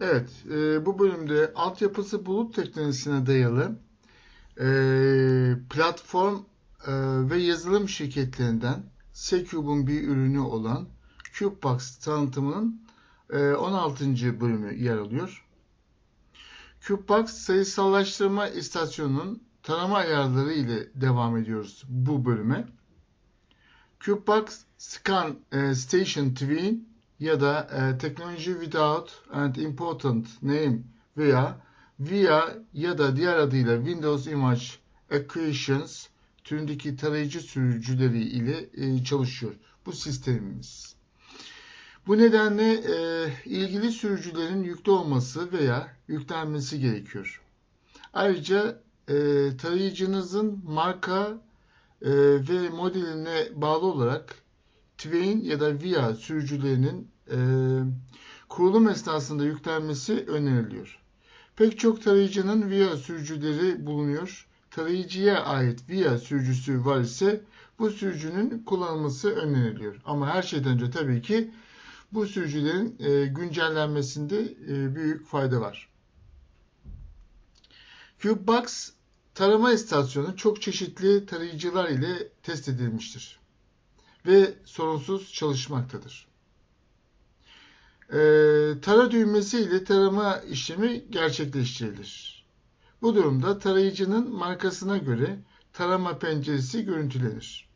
Evet, e, bu bölümde altyapısı bulut teknolojisine dayalı e, platform e, ve yazılım şirketlerinden Secube'un bir ürünü olan CubeBox tanıtımının e, 16. bölümü yer alıyor. CubeBox sayısallaştırma istasyonunun tanıma ayarları ile devam ediyoruz bu bölüme. CubeBox Scan e, Station Twin ya da e, Technology Without and Important Name veya VIA ya da diğer adıyla Windows Image Acquisitions türündeki tarayıcı sürücüleri ile e, çalışıyor bu sistemimiz. Bu nedenle e, ilgili sürücülerin yüklü olması veya yüklenmesi gerekiyor. Ayrıca e, tarayıcınızın marka e, ve modeline bağlı olarak Twain ya da VIA sürücülerinin e, kurulum esnasında yüklenmesi öneriliyor. Pek çok tarayıcının VIA sürücüleri bulunuyor. Tarayıcıya ait VIA sürücüsü var ise bu sürücünün kullanılması öneriliyor. Ama her şeyden önce tabii ki bu sürücülerin e, güncellenmesinde e, büyük fayda var. CubeBox tarama istasyonu çok çeşitli tarayıcılar ile test edilmiştir ve sorunsuz çalışmaktadır. E, tara düğmesi ile tarama işlemi gerçekleştirilir. Bu durumda tarayıcının markasına göre tarama penceresi görüntülenir.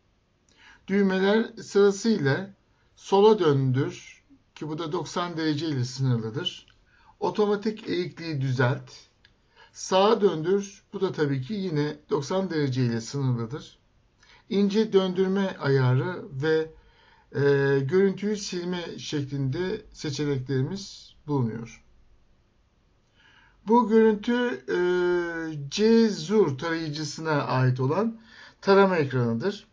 Düğmeler sırasıyla sola döndür ki bu da 90 derece ile sınırlıdır. Otomatik eğikliği düzelt. Sağa döndür. Bu da tabii ki yine 90 derece ile sınırlıdır. İnce döndürme ayarı ve e, görüntüyü silme şeklinde seçeneklerimiz bulunuyor. Bu görüntü e, C-Zur tarayıcısına ait olan tarama ekranıdır.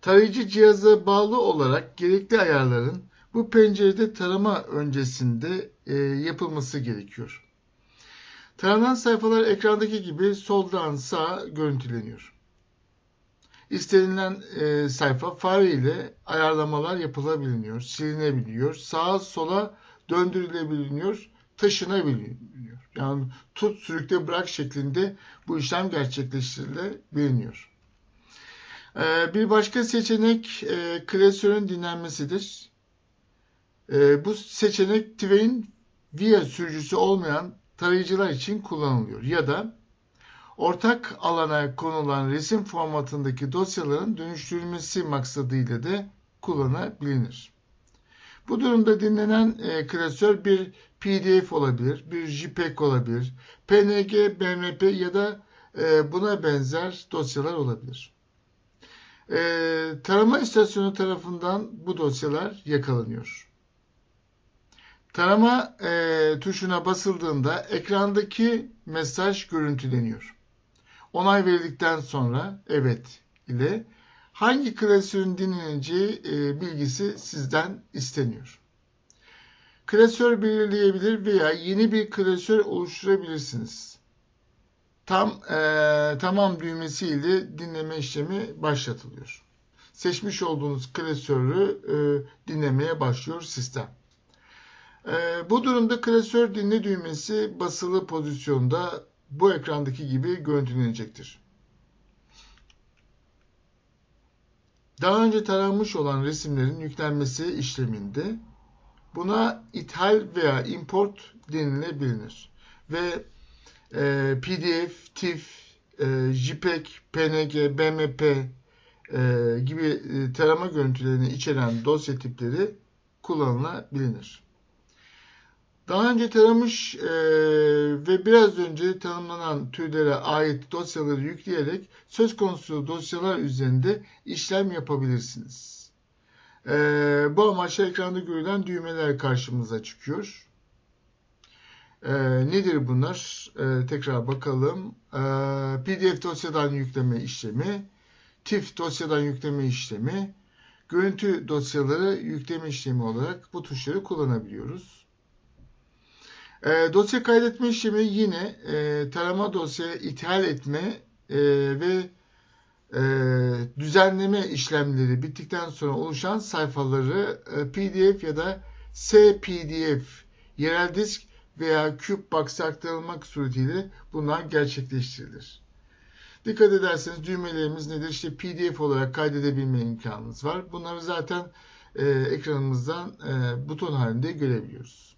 Tarayıcı cihaza bağlı olarak gerekli ayarların bu pencerede tarama öncesinde e, yapılması gerekiyor. Taranan sayfalar ekrandaki gibi soldan sağa görüntüleniyor. İstenilen e, sayfa fare ile ayarlamalar yapılabiliyor, silinebiliyor, sağa sola döndürülebiliyor, taşınabiliyor. Yani tut sürükle bırak şeklinde bu işlem gerçekleştirilebiliyor. E, bir başka seçenek e, klasörün dinlenmesidir. E, bu seçenek Twain VIA sürücüsü olmayan tarayıcılar için kullanılıyor ya da ortak alana konulan resim formatındaki dosyaların dönüştürülmesi maksadıyla da kullanabilir. Bu durumda dinlenen e, klasör bir PDF olabilir, bir JPEG olabilir, PNG, BMP ya da e, buna benzer dosyalar olabilir. E, tarama istasyonu tarafından bu dosyalar yakalanıyor. Tarama e, tuşuna basıldığında ekrandaki mesaj görüntüleniyor. Onay verildikten sonra evet ile hangi klasörün dinleneceği e, bilgisi sizden isteniyor. Klasör belirleyebilir veya yeni bir klasör oluşturabilirsiniz. Tam e, tamam düğmesi ile dinleme işlemi başlatılıyor. Seçmiş olduğunuz klasörü e, dinlemeye başlıyor sistem. E, bu durumda klasör dinle düğmesi basılı pozisyonda bu ekrandaki gibi görüntülenecektir. Daha önce taranmış olan resimlerin yüklenmesi işleminde buna ithal veya import denilebilir ve e, PDF, TIFF, e, JPEG, PNG, BMP e, gibi e, tarama görüntülerini içeren dosya tipleri kullanılabilir. Daha önce taramış e, ve biraz önce tanımlanan türlere ait dosyaları yükleyerek söz konusu dosyalar üzerinde işlem yapabilirsiniz. E, bu amaçla ekranda görülen düğmeler karşımıza çıkıyor. E, nedir bunlar? E, tekrar bakalım. E, PDF dosyadan yükleme işlemi, TIFF dosyadan yükleme işlemi, görüntü dosyaları yükleme işlemi olarak bu tuşları kullanabiliyoruz. E, dosya kaydetme işlemi yine e, tarama dosya ithal etme e, ve e, düzenleme işlemleri bittikten sonra oluşan sayfaları e, PDF ya da SPDF yerel disk veya CubeBox'a aktarılmak suretiyle bunlar gerçekleştirilir. Dikkat ederseniz düğmelerimiz nedir? İşte PDF olarak kaydedebilme imkanımız var. Bunları zaten e, ekranımızdan e, buton halinde görebiliyoruz.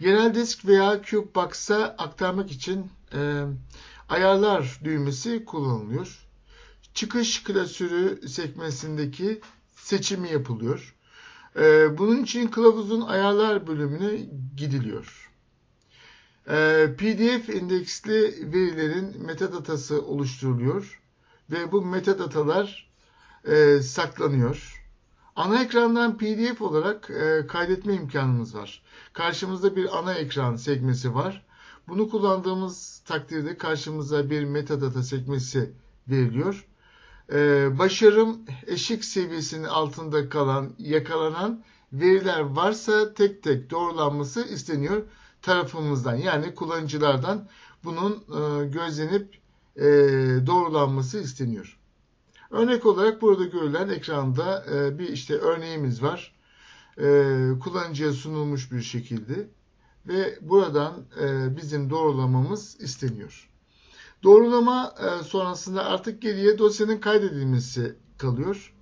Yerel disk veya CubeBox'a aktarmak için e, ayarlar düğmesi kullanılıyor. Çıkış klasörü sekmesindeki seçimi yapılıyor. E, bunun için kılavuzun ayarlar bölümüne gidiliyor. E, PDF indeksli verilerin metadatası oluşturuluyor ve bu metadatalar e, saklanıyor. Ana ekrandan PDF olarak e, kaydetme imkanımız var. Karşımızda bir ana ekran sekmesi var. Bunu kullandığımız takdirde karşımıza bir metadata sekmesi veriliyor. E, başarım eşik seviyesinin altında kalan, yakalanan veriler varsa tek tek doğrulanması isteniyor tarafımızdan. Yani kullanıcılardan bunun e, gözlenip e, doğrulanması isteniyor. Örnek olarak burada görülen ekranda e, bir işte örneğimiz var. E, kullanıcıya sunulmuş bir şekilde ve buradan e, bizim doğrulamamız isteniyor. Doğrulama sonrasında artık geriye dosyanın kaydedilmesi kalıyor.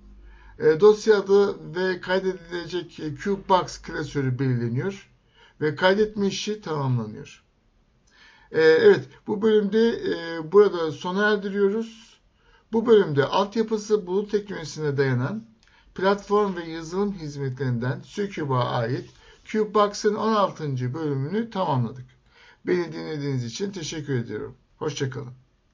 E, dosya adı ve kaydedilecek CubeBox klasörü belirleniyor ve kaydetme işi tamamlanıyor. Evet bu bölümde burada sona erdiriyoruz. Bu bölümde altyapısı bulut teknolojisine dayanan platform ve yazılım hizmetlerinden SüCube'a ait CubeBox'ın 16. bölümünü tamamladık. Beni dinlediğiniz için teşekkür ediyorum. Hoşçakalın.